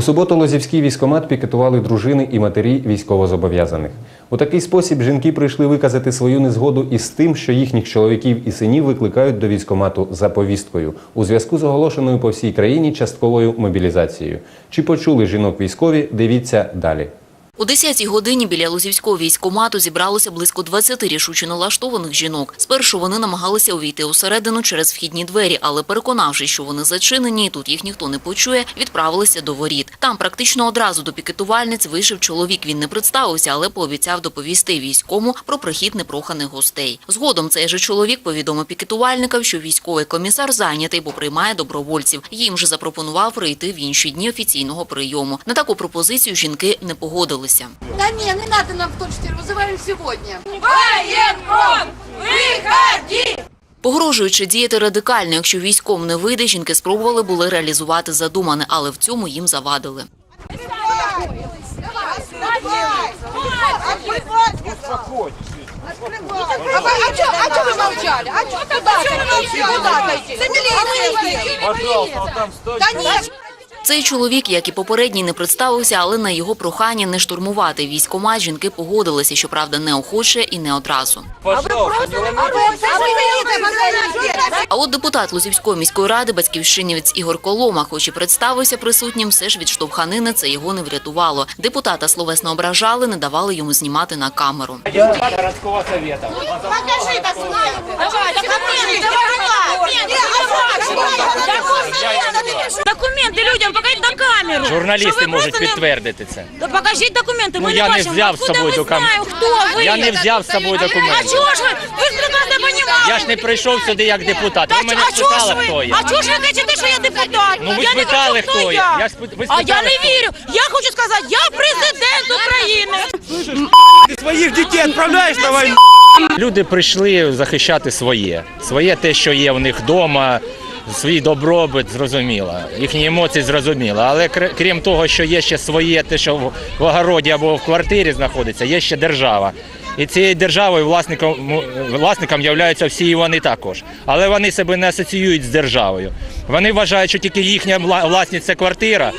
У суботу Лозівський військомат пікетували дружини і матері військовозобов'язаних. У такий спосіб жінки прийшли виказати свою незгоду із тим, що їхніх чоловіків і синів викликають до військомату за повісткою у зв'язку з оголошеною по всій країні частковою мобілізацією. Чи почули жінок військові? Дивіться далі. У 10-й годині біля Лозівського військкомату зібралося близько 20 рішуче налаштованих жінок. Спершу вони намагалися увійти усередину через вхідні двері, але переконавшись, що вони зачинені, і тут їх ніхто не почує, відправилися до воріт. Там практично одразу до пікетувальниць вийшов чоловік. Він не представився, але пообіцяв доповісти війському про прихід непроханих гостей. Згодом цей же чоловік повідомив пікетувальникам, що військовий комісар зайнятий, бо приймає добровольців. Їм же запропонував прийти в інші дні офіційного прийому. На таку пропозицію жінки не погодилися. Да не, не надо нам в точке, вызываем сегодня. Военком, выходи! Погрожуючи діяти радикально, якщо військом не вийде, жінки спробували були реалізувати задумане, але в цьому їм завадили. А вы, а чё, а чё вы молчали? А чё, куда отойти? Куда отойти? За милицией. Пожалуйста, вот там стойте. Да нет, Цей чоловік, як і попередній, не представився, але на його прохання не штурмувати військомат жінки погодилися, щоправда, неохоче і не одразу. а вы милиция. А от депутат Лузівської міської ради, батьківщинівець Ігор Колома, хоч і представився присутнім, все ж від штовханини це його не врятувало. Депутата словесно ображали, не давали йому знімати на камеру. Депутат городского совета. Покажи документы. Давай, документы. Документи людям покажіть на камеру. Журналісти можуть підтвердити це. Да покажіть документи, Ну, ми я не не взяв з собою ми документи. хто ви? Я не взяв з собою А документи. чого ж ви? Ви ж прекрасно розуміли. Я ж не прийшов сюди як депутат. Та Ви мене а спитали, хто я. А чого ж ви кричите, що я депутат? Ну, ви спитали, хто я. А я не вірю. Я хочу сказати, я президент України. своих детей отправляешь на войну. Люди прийшли захищати своє. Своє те, що є в них вдома, свій добробут, зрозуміло. Їхні емоції зрозуміло. Але крім того, що є ще своє, те, що в- огороді або в квартирі знаходиться, є ще держава. І цією державою власником, власником являються всі вони також. Але вони себе не асоціюють з державою. Вони вважають, що тільки їхня власність це квартира,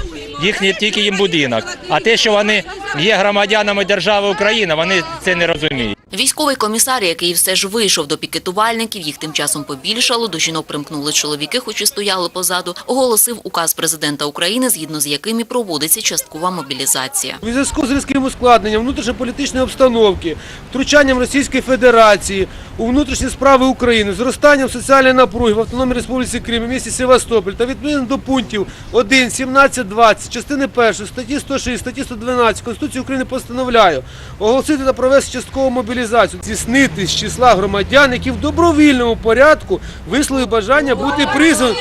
їхній тільки їм будинок. А те, що вони є громадянами держави Україна, вони це не розуміють. Військовий комісар, який все ж вийшов до пікетувальників, їх тим часом побільшало, до жінок примкнули чоловіки, хоч і стояли позаду, оголосив указ президента України, згідно з яким і проводиться часткова мобілізація. У зв'язку з різким ускладненням внутрішньополітичної обстановки, втручанням Російської Федерації у внутрішні справи України, зростанням соціальної напруги в Автономній Республіці Крим місті Севастополь та відповідно до пунктів 1, 17, 20, частини 1, статті 106, статті 112 Конституції України постановляю оголосити та провести часткову мобілізацію, здійснити з числа громадян, які в добровільному порядку висловили бажання бути призваними.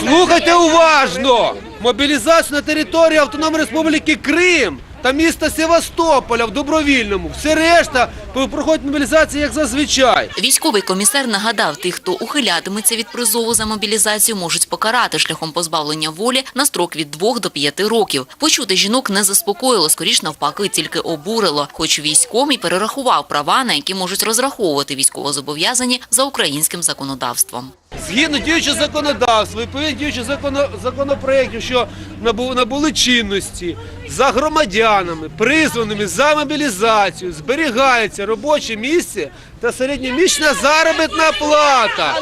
Слухайте уважно! Мобілізацію на території Автономної Республіки Крим та міста Севастополя в добровільному. Все решта проходить мобілізація як зазвичай. Військовий комісар нагадав, тих, хто ухилятиметься від призову за мобілізацію, можуть покарати шляхом позбавлення волі на строк від 2 до 5 років. Почути жінок не заспокоїло, скоріш навпаки, тільки обурило. Хоч військомий перерахував права, на які можуть розраховувати військовозобов'язані за українським законодавством. Згідно діючого законодавства, відповідно діючих законо, законопроєктів, що набу- набули чинності за громадянами, призваними за мобілізацію, зберігається робоче місце та середньомісячна заробітна плата.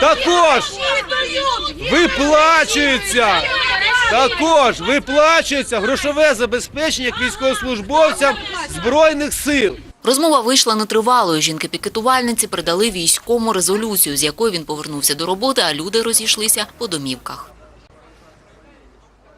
Також виплачується. Також виплачується грошове забезпечення військовослужбовцям Збройних сил. Розмова вийшла нетривалою. Жінки-пікетувальниці передали війському резолюцію, з якою він повернувся до роботи, а люди розійшлися по домівках.